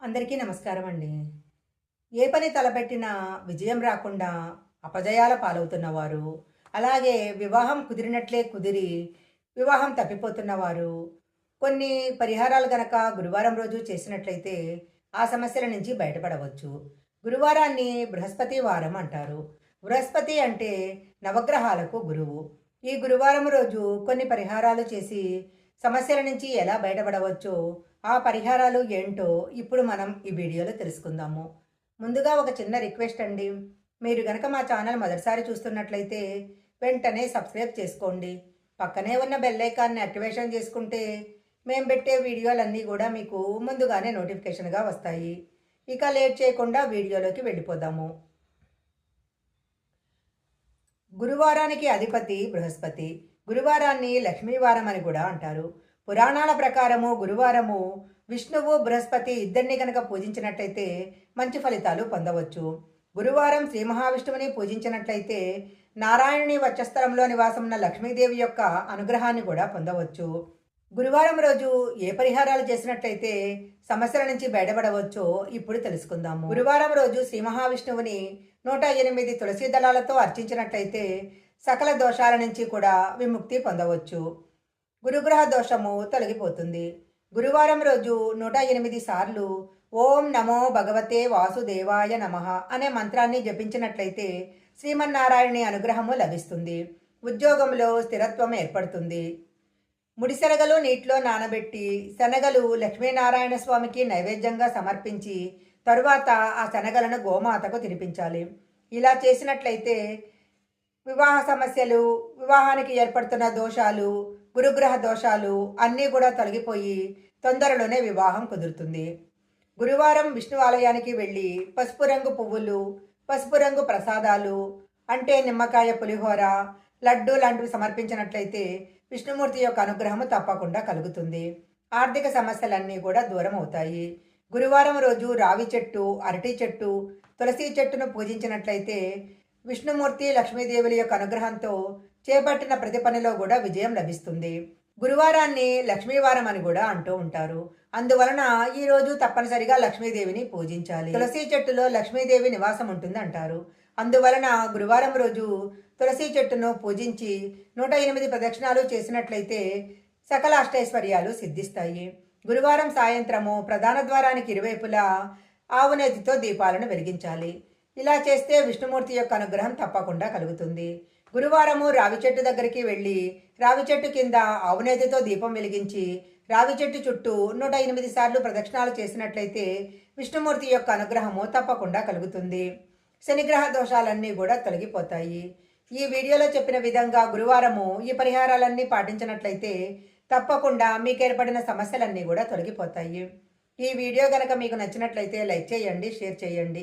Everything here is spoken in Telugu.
అందరికీ నమస్కారం అండి. ఏ పని తలపెట్టినా విజయం రాకుండా అపజయాల పాలవుతున్నవారు అలాగే వివాహం కుదిరినట్లే కుదిరి వివాహం తప్పిపోతున్నవారు కొన్ని పరిహారాలు గనక గురువారం రోజు చేసినట్లయితే ఆ సమస్యల నుంచి బయటపడవచ్చు. గురువారాన్ని బృహస్పతి వారం అంటారు. బృహస్పతి అంటే నవగ్రహాలకు గురువు. ఈ గురువారం రోజు కొన్ని పరిహారాలు చేసి సమస్యల నుంచి ఎలా బయటపడవచ్చో ఆ పరిహారాలు ఏంటో ఇప్పుడు మనం ఈ వీడియోలో తెలుసుకుందాము. ముందుగా ఒక చిన్న రిక్వెస్ట్ అండి. మీరు గనక మా ఛానల్ మొదటిసారి చూస్తున్నట్లయితే వెంటనే సబ్స్క్రైబ్ చేసుకోండి. పక్కనే ఉన్న బెల్ ఐకాన్ని యాక్టివేషన్ చేసుకుంటే మేము పెట్టే వీడియోలన్నీ కూడా మీకు ముందుగానే నోటిఫికేషన్గా వస్తాయి. ఇక లేట్ చేయకుండా వీడియోలోకి వెళ్ళిపోదాము. గురువారానికి అధిపతి బృహస్పతి. గురువారాన్ని లక్ష్మీవారం అని కూడా అంటారు. పురాణాల ప్రకారము గురువారము విష్ణువు బృహస్పతి ఇద్దరిని కనుక పూజించినట్లయితే మంచి ఫలితాలు పొందవచ్చు. గురువారం శ్రీ మహావిష్ణువుని పూజించినట్లయితే నారాయణుని వచ్చస్థలంలో నివాసం ఉన్న లక్ష్మీదేవి యొక్క అనుగ్రహాన్ని కూడా పొందవచ్చు. గురువారం రోజు ఏ పరిహారాలు చేసినట్లయితే సమస్యల నుంచి బయటపడవచ్చో ఇప్పుడు తెలుసుకుందాము. గురువారం రోజు శ్రీ మహావిష్ణువుని నూట ఎనిమిది తులసి దళాలతో అర్చించినట్లయితే సకల దోషాల నుంచి కూడా విముక్తి పొందవచ్చు. గురుగ్రహ దోషము తొలగిపోతుంది. గురువారం రోజు నూట ఎనిమిది సార్లు ఓం నమో భగవతే వాసుదేవాయ నమ అనే మంత్రాన్ని జపించినట్లయితే శ్రీమన్నారాయణి అనుగ్రహము లభిస్తుంది. ఉద్యోగంలో స్థిరత్వం ఏర్పడుతుంది. ముడిశనగలు నీటిలో నానబెట్టి శనగలు లక్ష్మీనారాయణ స్వామికి నైవేద్యంగా సమర్పించి తరువాత ఆ శనగలను గోమాతకు తినిపించాలి. ఇలా చేసినట్లయితే వివాహ సమస్యలు వివాహానికి ఏర్పడుతున్న దోషాలు గురుగ్రహ దోషాలు అన్నీ కూడా తొలగిపోయి తొందరలోనే వివాహం కుదురుతుంది. గురువారం విష్ణు ఆలయానికి వెళ్ళి పసుపు రంగు పువ్వులు పసుపు రంగు ప్రసాదాలు అంటే నిమ్మకాయ పులిహోర లడ్డు లాంటివి సమర్పించినట్లయితే విష్ణుమూర్తి యొక్క అనుగ్రహము తప్పకుండా కలుగుతుంది. ఆర్థిక సమస్యలన్నీ కూడా దూరం అవుతాయి. గురువారం రోజు రావి చెట్టు అరటి చెట్టు తులసి చెట్టును పూజించినట్లయితే విష్ణుమూర్తి లక్ష్మీదేవుల యొక్క అనుగ్రహంతో చేపట్టిన ప్రతి పనిలో కూడా విజయం లభిస్తుంది. గురువారాన్ని లక్ష్మీవారం అని కూడా అంటూ ఉంటారు. అందువలన ఈ రోజు తప్పనిసరిగా లక్ష్మీదేవిని పూజించాలి. తులసి చెట్టులో లక్ష్మీదేవి నివాసం ఉంటుంది అంటారు అందువలన గురువారం రోజు తులసి చెట్టును పూజించి నూట ఎనిమిది ప్రదక్షిణాలు చేసినట్లయితే సకల అష్టైశ్వర్యాలు సిద్ధిస్తాయి. గురువారం సాయంత్రము ప్రధాన ద్వారానికి ఇరువైపులా ఆవునేతితో దీపాలను వెలిగించాలి. ఇలా చేస్తే విష్ణుమూర్తి యొక్క అనుగ్రహం తప్పకుండా కలుగుతుంది. గురువారము రావి చెట్టు దగ్గరికి వెళ్ళి రావి చెట్టు కింద ఆవునేతితో దీపం వెలిగించి రావి చెట్టు చుట్టూ నూట ఎనిమిది సార్లు ప్రదక్షిణాలు చేసినట్లయితే విష్ణుమూర్తి యొక్క అనుగ్రహము తప్పకుండా కలుగుతుంది. శనిగ్రహ దోషాలన్నీ కూడా తొలగిపోతాయి. ఈ వీడియోలో చెప్పిన విధంగా గురువారము ఈ పరిహారాలన్నీ పాటించినట్లయితే తప్పకుండా మీకు ఏర్పడిన సమస్యలన్నీ కూడా తొలగిపోతాయి. ఈ వీడియో కనుక మీకు నచ్చినట్లయితే లైక్ చేయండి షేర్ చేయండి.